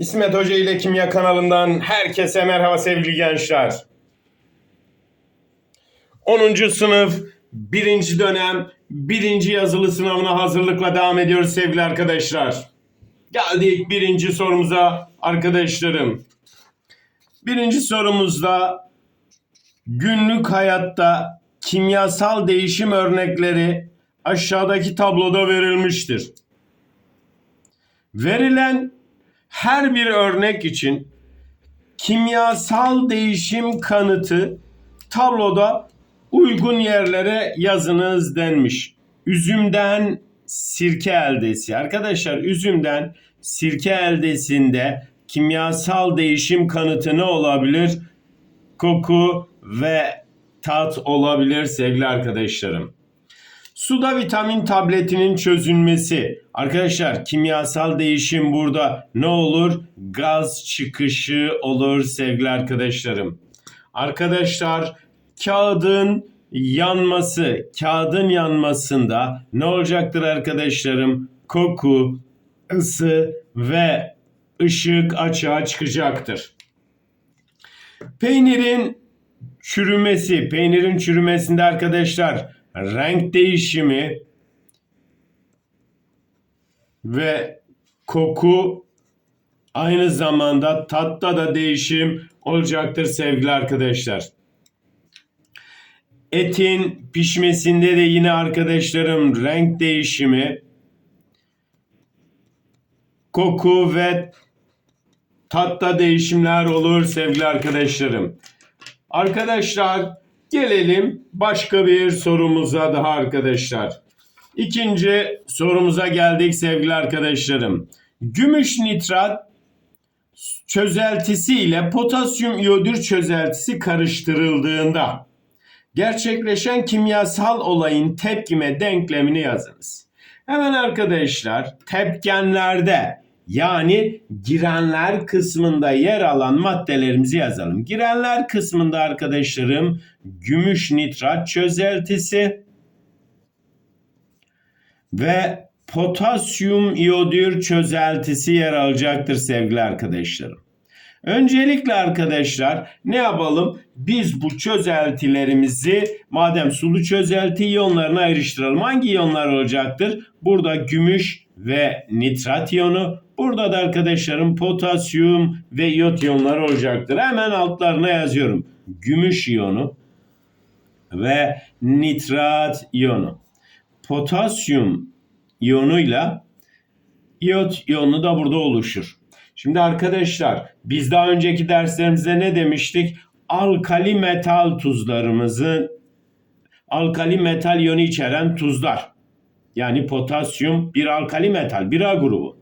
İsmet Hoca ile Kimya kanalından herkese merhaba sevgili gençler. 10. sınıf 1. dönem 1. yazılı sınavına hazırlıkla devam ediyoruz sevgili arkadaşlar. Geldik birinci sorumuza arkadaşlarım. Birinci sorumuzda günlük hayatta kimyasal değişim örnekleri aşağıdaki tabloda verilmiştir. Verilen her bir örnek için kimyasal değişim kanıtı tabloda uygun yerlere yazınız denmiş. Üzümden sirke eldesi. Arkadaşlar üzümden sirke eldesinde kimyasal değişim kanıtı ne olabilir? Koku ve tat olabilir sevgili arkadaşlarım. Suda vitamin tabletinin çözülmesi. Arkadaşlar kimyasal değişim burada ne olur? Gaz çıkışı olur sevgili arkadaşlarım. Arkadaşlar kağıdın yanması, kağıdın yanmasında ne olacaktır arkadaşlarım? Koku, ısı ve ışık açığa çıkacaktır. Peynirin çürümesi, peynirin çürümesinde arkadaşlar renk değişimi ve koku aynı zamanda tatta da değişim olacaktır sevgili arkadaşlar. Etin pişmesinde de yine arkadaşlarım renk değişimi, koku ve tatta değişimler olur sevgili arkadaşlarım. Arkadaşlar gelelim başka bir sorumuza daha arkadaşlar. İkinci sorumuza geldik sevgili arkadaşlarım. Gümüş nitrat çözeltisi ile potasyum iyodür çözeltisi karıştırıldığında gerçekleşen kimyasal olayın tepkime denklemini yazınız. Hemen arkadaşlar tepkenlerde yani girenler kısmında yer alan maddelerimizi yazalım. Girenler kısmında arkadaşlarım gümüş nitrat çözeltisi ve potasyum iyodür çözeltisi yer alacaktır sevgili arkadaşlarım. Öncelikle arkadaşlar ne yapalım? Biz bu çözeltilerimizi madem sulu çözelti iyonlarına ayrıştıralım. Hangi iyonlar olacaktır? Burada gümüş ve nitrat iyonu. Burada da arkadaşlarım potasyum ve iyot iyonları olacaktır. Hemen altlarına yazıyorum. Gümüş iyonu ve nitrat iyonu. Potasyum iyonuyla iyot iyonu da burada oluşur. Şimdi arkadaşlar biz daha önceki derslerimizde ne demiştik? Alkali metal tuzlarımızın alkali metal iyonu içeren tuzlar. Yani potasyum bir alkali metal, bir A grubu.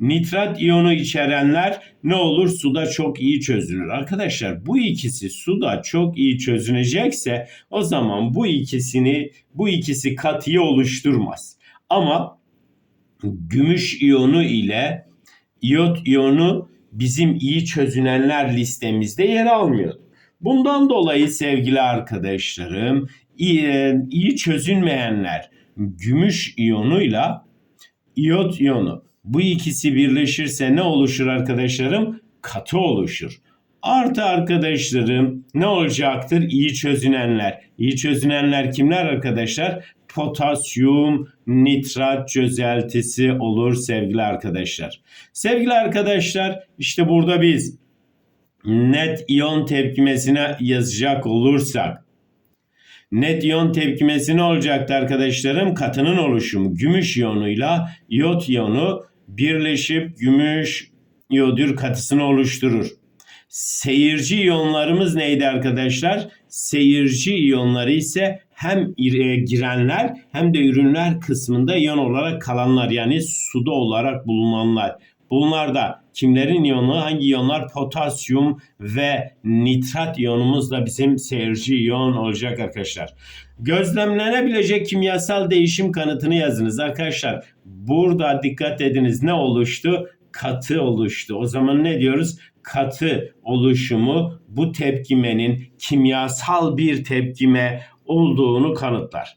Nitrat iyonu içerenler ne olur? Suda çok iyi çözülür. Arkadaşlar bu ikisi suda çok iyi çözünecekse o zaman bu ikisini bu ikisi katıyı oluşturmaz. Ama gümüş iyonu ile iyot iyonu bizim iyi çözünenler listemizde yer almıyor. Bundan dolayı sevgili arkadaşlarım iyi, iyi çözünmeyenler gümüş iyonuyla iyot iyonu bu ikisi birleşirse ne oluşur arkadaşlarım? Katı oluşur. Artı arkadaşlarım ne olacaktır? İyi çözünenler. İyi çözünenler kimler arkadaşlar? Potasyum nitrat çözeltisi olur sevgili arkadaşlar. Sevgili arkadaşlar işte burada biz net iyon tepkimesine yazacak olursak net iyon tepkimesi ne olacaktı arkadaşlarım? Katının oluşumu gümüş iyonuyla iyot iyonu birleşip gümüş iyodür katısını oluşturur. Seyirci iyonlarımız neydi arkadaşlar? Seyirci iyonları ise hem girenler hem de ürünler kısmında iyon olarak kalanlar yani suda olarak bulunanlar. Bunlar da kimlerin iyonu? Hangi iyonlar? Potasyum ve nitrat iyonumuz da bizim seyirci iyon olacak arkadaşlar. Gözlemlenebilecek kimyasal değişim kanıtını yazınız arkadaşlar. Burada dikkat ediniz ne oluştu? Katı oluştu. O zaman ne diyoruz? Katı oluşumu bu tepkimenin kimyasal bir tepkime olduğunu kanıtlar.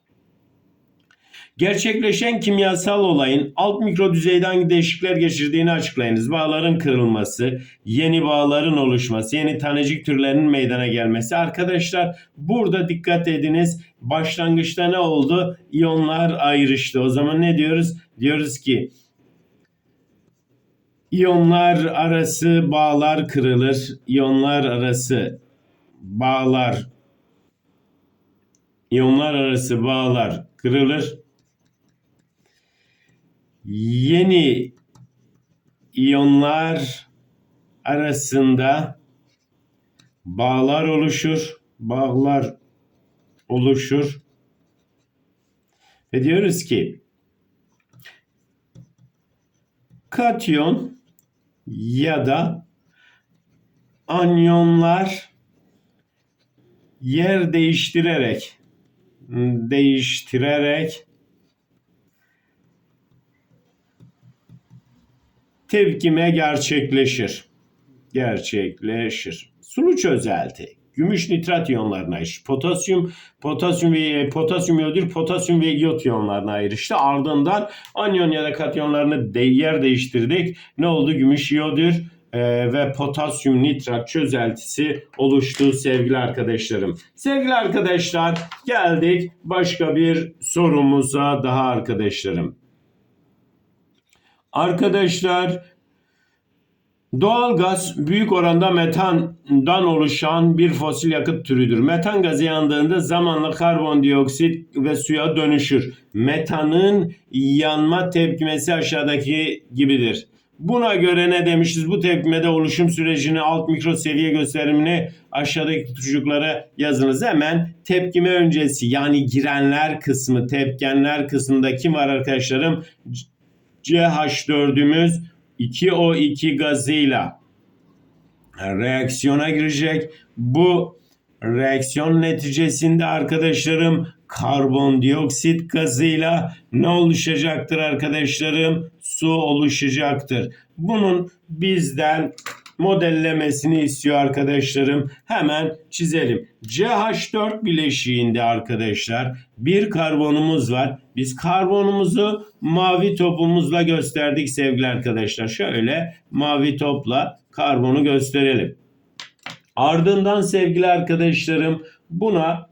Gerçekleşen kimyasal olayın alt mikro düzeyde değişiklikler geçirdiğini açıklayınız. Bağların kırılması, yeni bağların oluşması, yeni tanecik türlerinin meydana gelmesi. Arkadaşlar burada dikkat ediniz. Başlangıçta ne oldu? İyonlar ayrıştı. O zaman ne diyoruz? Diyoruz ki İyonlar arası bağlar kırılır. İyonlar arası bağlar İyonlar arası bağlar kırılır. Yeni iyonlar arasında bağlar oluşur. Bağlar oluşur. Ve diyoruz ki katyon ya da anyonlar yer değiştirerek değiştirerek tepkime gerçekleşir. Gerçekleşir. Sulu çözelti. Gümüş nitrat iyonlarına ayrıştı. Potasyum, potasyum ve potasyum iyodür, potasyum ve iyot iyonlarına ayrıştı. Ardından anyon ya da katyonlarını de, yer değiştirdik. Ne oldu? Gümüş iyodür e, ve potasyum nitrat çözeltisi oluştu sevgili arkadaşlarım. Sevgili arkadaşlar geldik başka bir sorumuza daha arkadaşlarım. Arkadaşlar Doğal gaz büyük oranda metandan oluşan bir fosil yakıt türüdür. Metan gazı yandığında zamanla karbondioksit ve suya dönüşür. Metanın yanma tepkimesi aşağıdaki gibidir. Buna göre ne demişiz? Bu tepkimede oluşum sürecini alt mikro seviye gösterimini aşağıdaki tutucuklara yazınız. Hemen tepkime öncesi yani girenler kısmı, tepkenler kısmında kim var arkadaşlarım? CH4'ümüz 2O2 gazıyla reaksiyona girecek. Bu reaksiyon neticesinde arkadaşlarım karbondioksit gazıyla ne oluşacaktır arkadaşlarım? Su oluşacaktır. Bunun bizden modellemesini istiyor arkadaşlarım. Hemen çizelim. CH4 bileşiğinde arkadaşlar bir karbonumuz var. Biz karbonumuzu mavi topumuzla gösterdik sevgili arkadaşlar. Şöyle mavi topla karbonu gösterelim. Ardından sevgili arkadaşlarım buna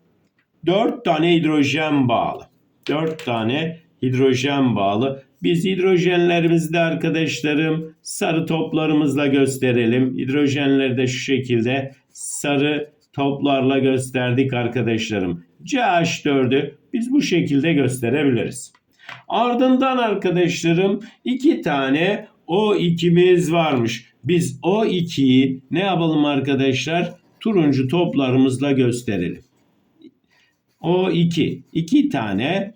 4 tane hidrojen bağlı. 4 tane hidrojen bağlı. Biz hidrojenlerimizi de arkadaşlarım sarı toplarımızla gösterelim. Hidrojenleri de şu şekilde sarı toplarla gösterdik arkadaşlarım. CH4'ü biz bu şekilde gösterebiliriz. Ardından arkadaşlarım iki tane O2'miz varmış. Biz O2'yi ne yapalım arkadaşlar? Turuncu toplarımızla gösterelim. O2 iki tane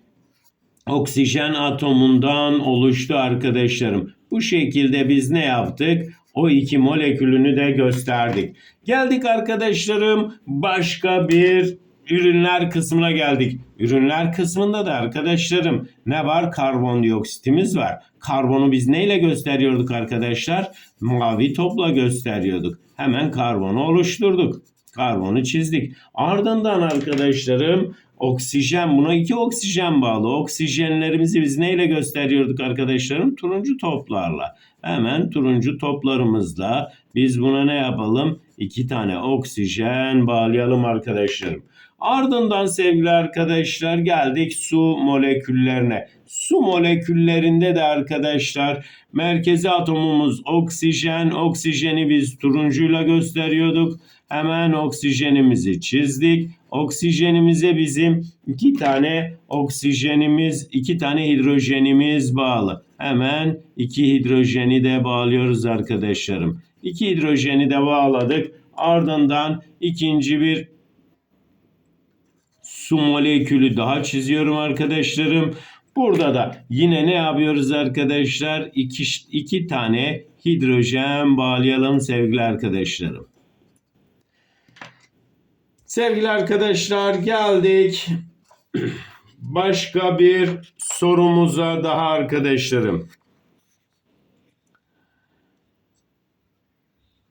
oksijen atomundan oluştu arkadaşlarım. Bu şekilde biz ne yaptık? O iki molekülünü de gösterdik. Geldik arkadaşlarım başka bir ürünler kısmına geldik. Ürünler kısmında da arkadaşlarım ne var? Karbondioksitimiz var. Karbonu biz neyle gösteriyorduk arkadaşlar? Mavi topla gösteriyorduk. Hemen karbonu oluşturduk. Karbonu çizdik. Ardından arkadaşlarım oksijen buna iki oksijen bağlı. Oksijenlerimizi biz neyle gösteriyorduk arkadaşlarım? Turuncu toplarla. Hemen turuncu toplarımızla biz buna ne yapalım? İki tane oksijen bağlayalım arkadaşlarım. Ardından sevgili arkadaşlar geldik su moleküllerine. Su moleküllerinde de arkadaşlar merkezi atomumuz oksijen. Oksijeni biz turuncuyla gösteriyorduk. Hemen oksijenimizi çizdik. Oksijenimize bizim iki tane oksijenimiz, iki tane hidrojenimiz bağlı. Hemen iki hidrojeni de bağlıyoruz arkadaşlarım. İki hidrojeni de bağladık. Ardından ikinci bir su molekülü daha çiziyorum arkadaşlarım. Burada da yine ne yapıyoruz arkadaşlar? İki, iki tane hidrojen bağlayalım sevgili arkadaşlarım. Sevgili arkadaşlar geldik başka bir sorumuza daha arkadaşlarım.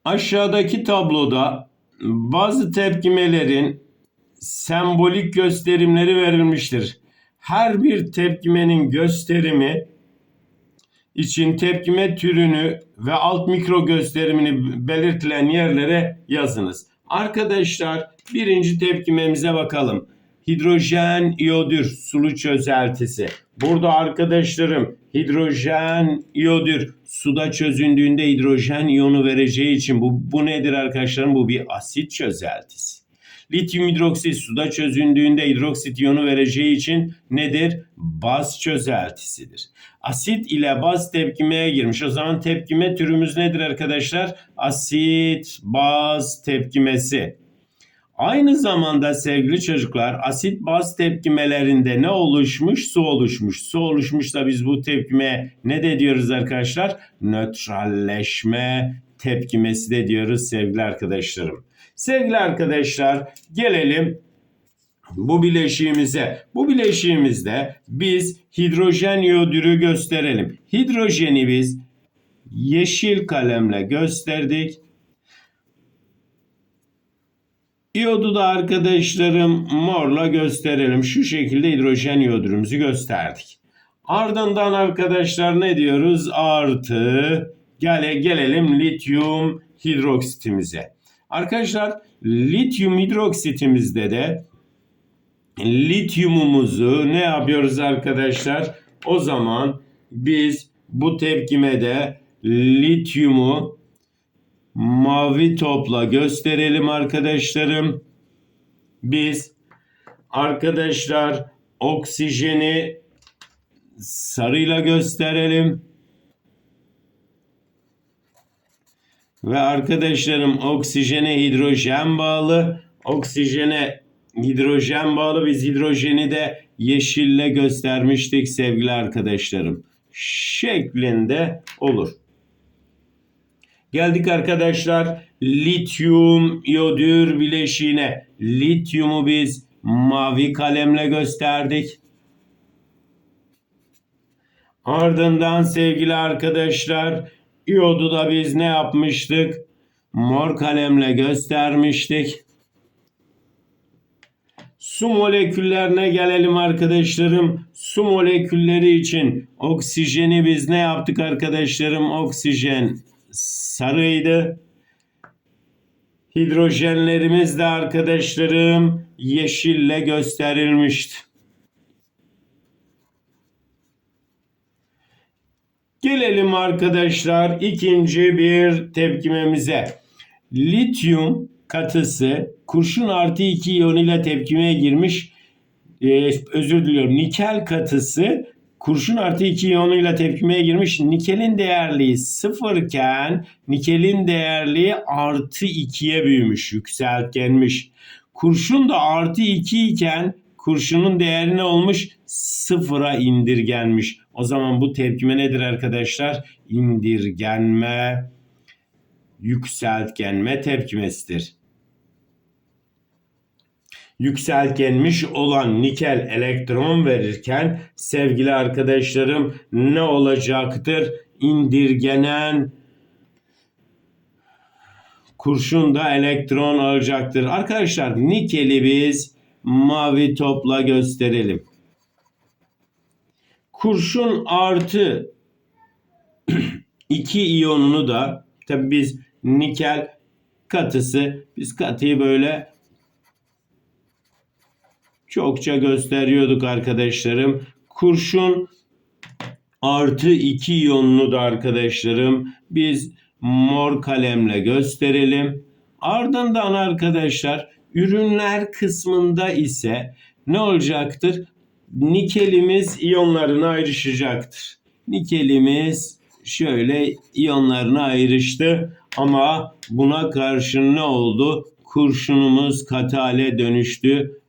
Aşağıdaki tabloda bazı tepkimelerin sembolik gösterimleri verilmiştir. her bir tepkimenin gösterimi için tepkime türünü ve alt mikro gösterimini belirtilen yerlere yazınız. Arkadaşlar birinci tepkimemize bakalım. Hidrojen iyodür sulu çözeltisi. Burada arkadaşlarım hidrojen iyodür suda çözündüğünde hidrojen iyonu vereceği için bu, bu nedir arkadaşlarım? Bu bir asit çözeltisi. Lityum hidroksit suda çözündüğünde hidroksit iyonu vereceği için nedir? Baz çözeltisidir. Asit ile baz tepkimeye girmiş. O zaman tepkime türümüz nedir arkadaşlar? Asit baz tepkimesi. Aynı zamanda sevgili çocuklar asit baz tepkimelerinde ne oluşmuş? Su oluşmuş. Su oluşmuş da biz bu tepkimeye ne de diyoruz arkadaşlar? Nötralleşme tepkimesi de diyoruz sevgili arkadaşlarım. Sevgili arkadaşlar gelelim bu bileşiğimize. Bu bileşiğimizde biz hidrojen iyodürü gösterelim. Hidrojeni biz yeşil kalemle gösterdik. İyodu da arkadaşlarım morla gösterelim. Şu şekilde hidrojen iyodürümüzü gösterdik. Ardından arkadaşlar ne diyoruz? Artı gele, gelelim lityum hidroksitimize. Arkadaşlar lityum hidroksitimizde de lityumumuzu ne yapıyoruz arkadaşlar? O zaman biz bu tepkimede lityumu mavi topla gösterelim arkadaşlarım. Biz arkadaşlar oksijeni sarıyla gösterelim. Ve arkadaşlarım oksijene hidrojen bağlı. Oksijene hidrojen bağlı. Biz hidrojeni de yeşille göstermiştik sevgili arkadaşlarım. Şeklinde olur. Geldik arkadaşlar lityum iyodür bileşiğine. Lityumu biz mavi kalemle gösterdik. Ardından sevgili arkadaşlar iyodu da biz ne yapmıştık? Mor kalemle göstermiştik. Su moleküllerine gelelim arkadaşlarım. Su molekülleri için oksijeni biz ne yaptık arkadaşlarım? Oksijen sarıydı. Hidrojenlerimiz de arkadaşlarım yeşille gösterilmişti. Gelelim arkadaşlar ikinci bir tepkimemize. Lityum katısı kurşun artı 2 iyon ile tepkimeye girmiş. Ee, özür diliyorum. Nikel katısı kurşun artı 2 iyonuyla tepkimeye girmiş. Nikelin değerliği sıfırken nikelin değerliği artı 2'ye büyümüş, yükseltgenmiş. Kurşun da artı 2 iken kurşunun değeri ne olmuş? Sıfıra indirgenmiş. O zaman bu tepkime nedir arkadaşlar? İndirgenme, yükseltgenme tepkimesidir yükseltgenmiş olan nikel elektron verirken sevgili arkadaşlarım ne olacaktır? İndirgenen kurşun da elektron alacaktır. Arkadaşlar nikeli biz mavi topla gösterelim. Kurşun artı 2 iyonunu da tabi biz nikel katısı biz katıyı böyle çokça gösteriyorduk arkadaşlarım. Kurşun artı 2 iyonunu da arkadaşlarım biz mor kalemle gösterelim. Ardından arkadaşlar ürünler kısmında ise ne olacaktır? Nikelimiz iyonlarına ayrışacaktır. Nikelimiz şöyle iyonlarına ayrıştı ama buna karşın ne oldu? Kurşunumuz katı hale dönüştü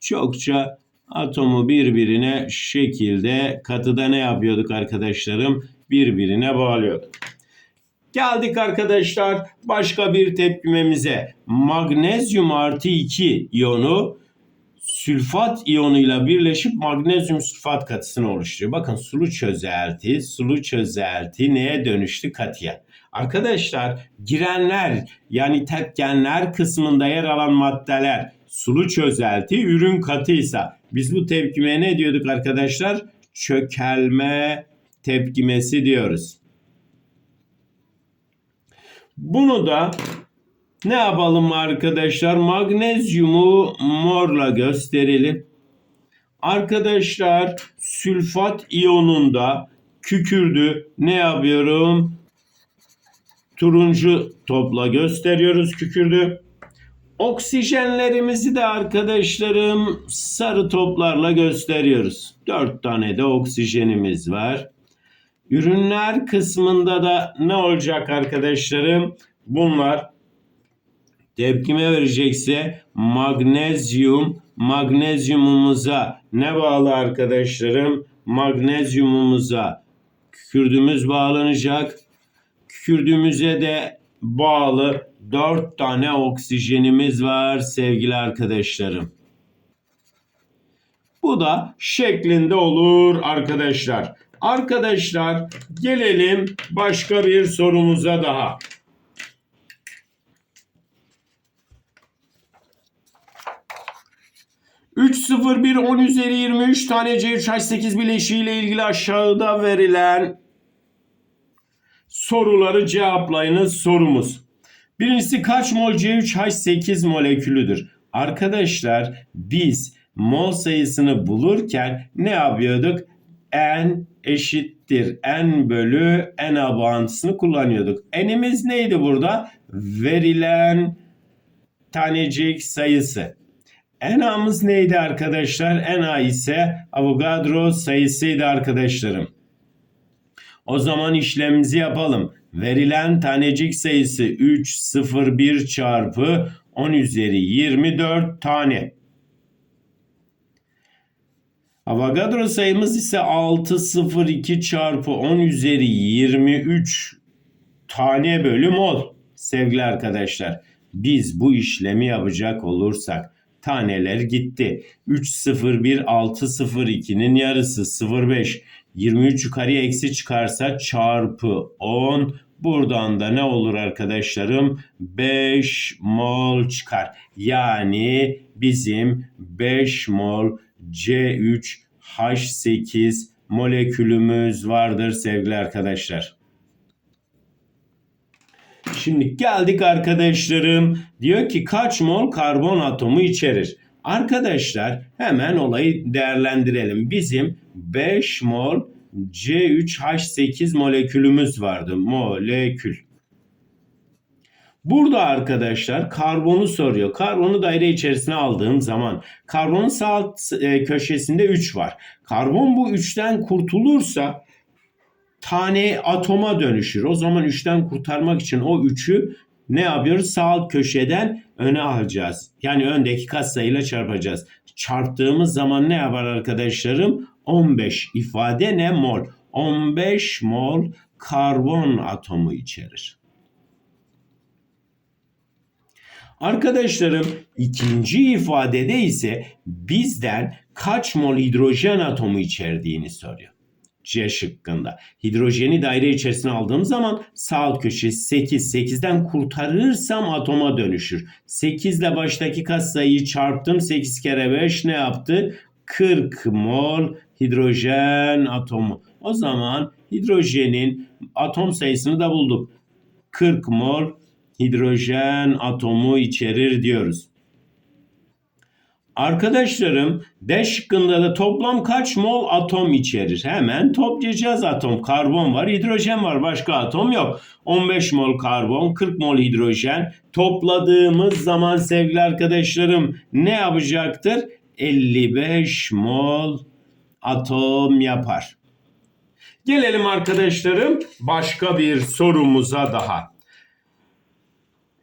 çokça atomu birbirine şekilde katıda ne yapıyorduk arkadaşlarım? Birbirine bağlıyorduk. Geldik arkadaşlar başka bir tepkimemize. Magnezyum artı 2 iyonu sülfat iyonuyla birleşip magnezyum sülfat katısını oluşturuyor. Bakın sulu çözelti, sulu çözelti neye dönüştü? Katıya. Arkadaşlar girenler yani tepkenler kısmında yer alan maddeler sulu çözelti ürün katıysa biz bu tepkimeye ne diyorduk arkadaşlar? Çökelme tepkimesi diyoruz. Bunu da ne yapalım arkadaşlar? Magnezyumu morla gösterelim. Arkadaşlar sülfat iyonunda kükürdü. Ne yapıyorum? Turuncu topla gösteriyoruz kükürdü. Oksijenlerimizi de arkadaşlarım sarı toplarla gösteriyoruz. 4 tane de oksijenimiz var. Ürünler kısmında da ne olacak arkadaşlarım? Bunlar tepkime verecekse magnezyum magnezyumumuza ne bağlı arkadaşlarım? Magnezyumumuza kükürdümüz bağlanacak. Kükürdüğümüze de bağlı 4 tane oksijenimiz var sevgili arkadaşlarım. Bu da şeklinde olur arkadaşlar. Arkadaşlar gelelim başka bir sorumuza daha. Üç sıfır bir on üzeri 23 tane C3H8 bileşiğiyle ilgili aşağıda verilen soruları cevaplayınız sorumuz. Birincisi kaç mol C3H8 molekülüdür? Arkadaşlar biz mol sayısını bulurken ne yapıyorduk? N eşittir N bölü N bağıntısını kullanıyorduk. N'imiz neydi burada? Verilen tanecik sayısı. NA'mız neydi arkadaşlar? NA ise Avogadro sayısıydı arkadaşlarım. O zaman işlemimizi yapalım. Verilen tanecik sayısı 3, 0, 1 çarpı 10 üzeri 24 tane. Avogadro sayımız ise 6, 0, 2 çarpı 10 üzeri 23 tane bölü mol. Sevgili arkadaşlar biz bu işlemi yapacak olursak taneler gitti. 3, 0, 1, 6, 0, 2'nin yarısı 0, 5. 23 yukarıya eksi çıkarsa çarpı 10 buradan da ne olur arkadaşlarım 5 mol çıkar. Yani bizim 5 mol C3H8 molekülümüz vardır sevgili arkadaşlar. Şimdi geldik arkadaşlarım. Diyor ki kaç mol karbon atomu içerir? Arkadaşlar hemen olayı değerlendirelim. Bizim 5 mol C3H8 molekülümüz vardı. Molekül. Burada arkadaşlar karbonu soruyor. Karbonu daire içerisine aldığım zaman karbonun sağ e, köşesinde 3 var. Karbon bu 3'ten kurtulursa tane atoma dönüşür. O zaman 3'ten kurtarmak için o 3'ü ne yapıyoruz? Sağ köşeden öne alacağız. Yani öndeki katsayıyla çarpacağız. Çarptığımız zaman ne yapar arkadaşlarım? 15 ifade ne mol? 15 mol karbon atomu içerir. Arkadaşlarım ikinci ifadede ise bizden kaç mol hidrojen atomu içerdiğini soruyor. C şıkkında. Hidrojeni daire içerisine aldığım zaman sağ alt köşesi 8. 8'den kurtarırsam atoma dönüşür. 8 ile baştaki katsayıyı çarptım. 8 kere 5 ne yaptı? 40 mol hidrojen atomu. O zaman hidrojenin atom sayısını da bulduk. 40 mol hidrojen atomu içerir diyoruz. Arkadaşlarım D şıkkında da toplam kaç mol atom içerir? Hemen toplayacağız atom. Karbon var, hidrojen var. Başka atom yok. 15 mol karbon, 40 mol hidrojen. Topladığımız zaman sevgili arkadaşlarım ne yapacaktır? 55 mol atom yapar. Gelelim arkadaşlarım başka bir sorumuza daha.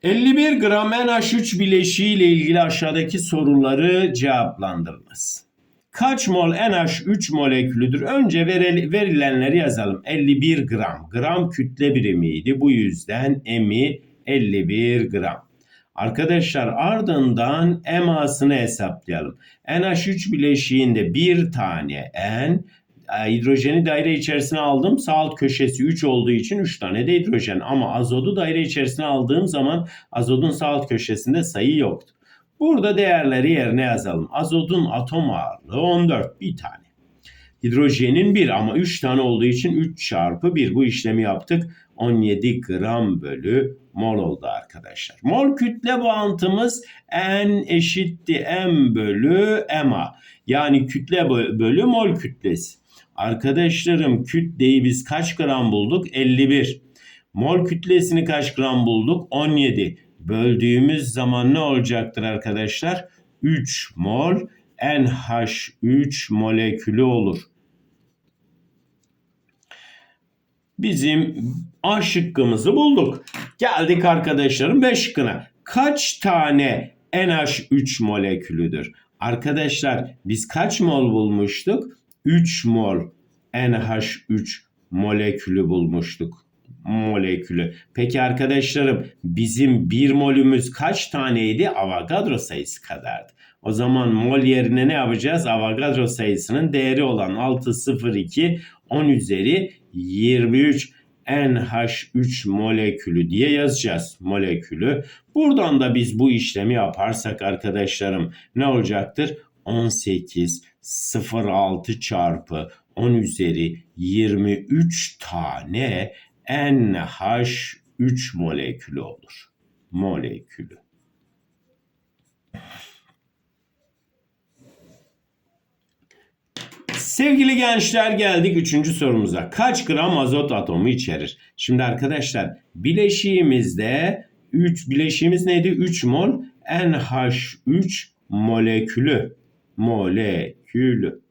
51 gram NH3 bileşiği ile ilgili aşağıdaki soruları cevaplandırınız. Kaç mol NH3 molekülüdür? Önce verilenleri yazalım. 51 gram. Gram kütle birimiydi. Bu yüzden emi 51 gram. Arkadaşlar ardından emasını hesaplayalım. NH3 bileşiğinde bir tane N hidrojeni daire içerisine aldım. Sağ alt köşesi 3 olduğu için 3 tane de hidrojen. Ama azotu daire içerisine aldığım zaman azotun sağ alt köşesinde sayı yoktu. Burada değerleri yerine yazalım. Azotun atom ağırlığı 14 bir tane. Hidrojenin 1 ama 3 tane olduğu için 3 çarpı 1 bu işlemi yaptık. 17 gram bölü mol oldu arkadaşlar. Mol kütle bağıntımız N eşitti M bölü MA. Yani kütle bölü mol kütlesi. Arkadaşlarım kütleyi biz kaç gram bulduk? 51. Mol kütlesini kaç gram bulduk? 17. Böldüğümüz zaman ne olacaktır arkadaşlar? 3 mol NH3 molekülü olur. Bizim A şıkkımızı bulduk. Geldik arkadaşlarım B şıkkına. Kaç tane NH3 molekülüdür? Arkadaşlar biz kaç mol bulmuştuk? 3 mol NH3 molekülü bulmuştuk. Molekülü. Peki arkadaşlarım bizim bir molümüz kaç taneydi? Avogadro sayısı kadardı. O zaman mol yerine ne yapacağız? Avogadro sayısının değeri olan 602 10 üzeri 23 NH3 molekülü diye yazacağız molekülü. Buradan da biz bu işlemi yaparsak arkadaşlarım ne olacaktır? 18 06 çarpı 10 üzeri 23 tane NH3 molekülü olur. Molekülü. Sevgili gençler geldik üçüncü sorumuza. Kaç gram azot atomu içerir? Şimdi arkadaşlar bileşiğimizde 3 bileşiğimiz neydi? 3 mol NH3 molekülü. Molekülü.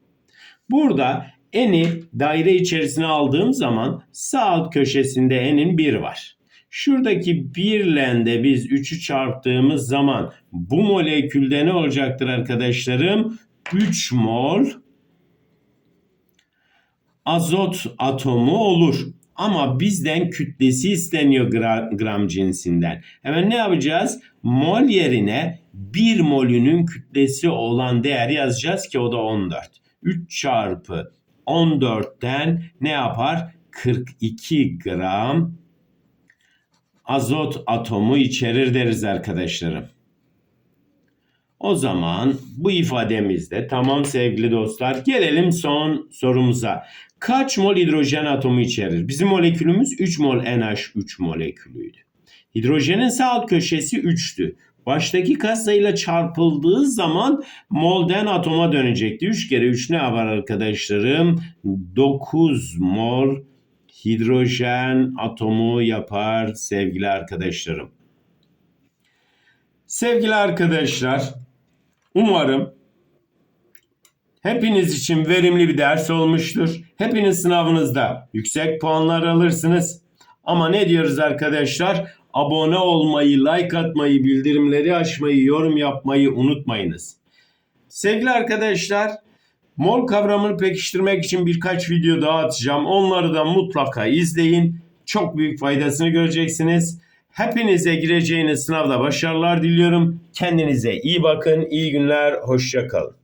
Burada N'i daire içerisine aldığım zaman sağ alt köşesinde N'in 1 var. Şuradaki 1 ile de biz 3'ü çarptığımız zaman bu molekülde ne olacaktır arkadaşlarım? 3 mol azot atomu olur. Ama bizden kütlesi isteniyor gram, gram cinsinden. Hemen ne yapacağız? Mol yerine 1 molünün kütlesi olan değer yazacağız ki o da 14. 3 çarpı 14'ten ne yapar? 42 gram azot atomu içerir deriz arkadaşlarım. O zaman bu ifademizde tamam sevgili dostlar gelelim son sorumuza. Kaç mol hidrojen atomu içerir? Bizim molekülümüz 3 mol NH3 molekülüydü. Hidrojenin sağ alt köşesi 3'tü. Baştaki katsayıyla çarpıldığı zaman molden atoma dönecekti. 3 kere 3 ne yapar arkadaşlarım? 9 mol hidrojen atomu yapar sevgili arkadaşlarım. Sevgili arkadaşlar, umarım hepiniz için verimli bir ders olmuştur. Hepiniz sınavınızda yüksek puanlar alırsınız. Ama ne diyoruz arkadaşlar? Abone olmayı, like atmayı, bildirimleri açmayı, yorum yapmayı unutmayınız. Sevgili arkadaşlar, mol kavramını pekiştirmek için birkaç video daha atacağım. Onları da mutlaka izleyin. Çok büyük faydasını göreceksiniz. Hepinize gireceğiniz sınavda başarılar diliyorum. Kendinize iyi bakın, iyi günler, hoşça kalın.